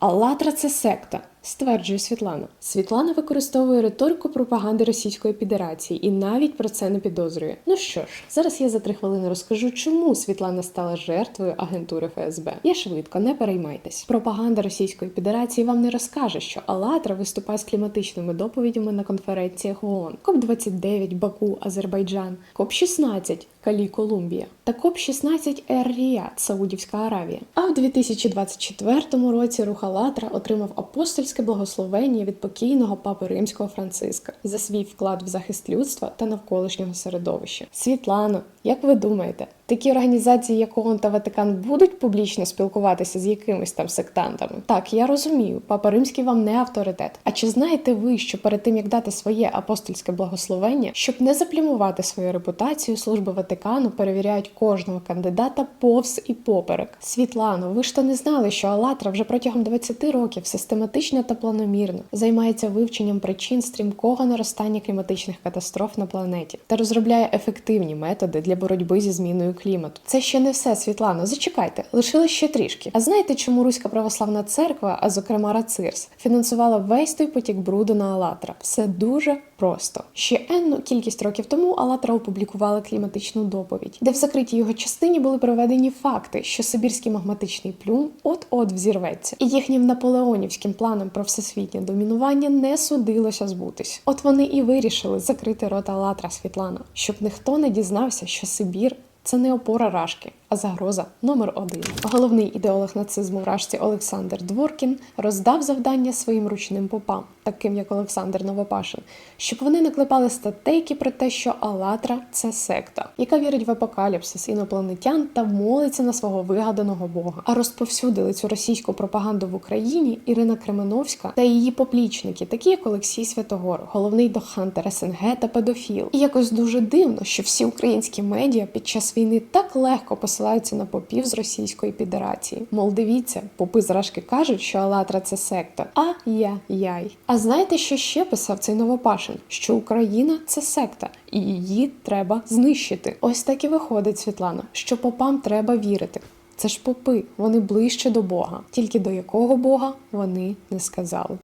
Алатра це секта, стверджує Світлана. Світлана використовує риторику пропаганди Російської Федерації і навіть про це не підозрює. Ну що ж, зараз я за три хвилини розкажу, чому Світлана стала жертвою агентури ФСБ. Я швидко, не переймайтесь. Пропаганда Російської Федерації вам не розкаже, що Алатра виступає з кліматичними доповідями на конференціях ООН. КОП 29 Баку, Азербайджан, КОП 16 Калі, Колумбія та КОП 16 Ер Ріад, Саудівська Аравія. А в 2024 році рух Алатра отримав апостольське благословення від покійного папи римського Франциска за свій вклад в захист людства та навколишнього середовища. Світлано, як ви думаєте, такі організації, як ООН та Ватикан, будуть публічно спілкуватися з якимись там сектантами? Так, я розумію, папа римський вам не авторитет. А чи знаєте ви, що перед тим як дати своє апостольське благословення, щоб не заплямувати свою репутацію, служби Ватикану перевіряють кожного кандидата повз і поперек? Світлано, ви ж то не знали, що Алатра вже протягом 20 років систематично та планомірно займається вивченням причин стрімкого наростання кліматичних катастроф на планеті та розробляє ефективні методи для боротьби зі зміною клімату. Це ще не все, Світлано. Зачекайте, лишилось ще трішки. А знаєте, чому Руська православна церква, а зокрема Рацирс, фінансувала весь той потік бруду на Алатра? Все дуже просто. Ще енну кількість років тому Алатра опублікувала кліматичну доповідь, де в закритій його частині були проведені факти, що сибірський магматичний плюм от-от взірветься, і їхнім наполеонівським планом про всесвітнє домінування не судилося збутись. От вони і вирішили закрити рота Алатра Світлана, щоб ніхто не дізнався, що Сибір. Це не опора Рашки, а загроза номер один. Головний ідеолог нацизму в Рашці Олександр Дворкін роздав завдання своїм ручним попам, таким як Олександр Новопашин, щоб вони наклепали статейки про те, що Алатра це секта, яка вірить в апокаліпсис інопланетян та молиться на свого вигаданого бога. А розповсюдили цю російську пропаганду в Україні Ірина Кременовська та її поплічники, такі як Олексій Святогор, головний дохантер СНГ та педофіл. І якось дуже дивно, що всі українські медіа під час війни так легко посилаються на попів з Російської Федерації. Мол, дивіться, попи з Рашки кажуть, що Алатра це секта. А-я-яй. А знаєте, що ще писав цей Новопашин? Що Україна це секта, і її треба знищити. Ось так і виходить, Світлана, що попам треба вірити. Це ж попи, вони ближче до Бога, тільки до якого Бога вони не сказали.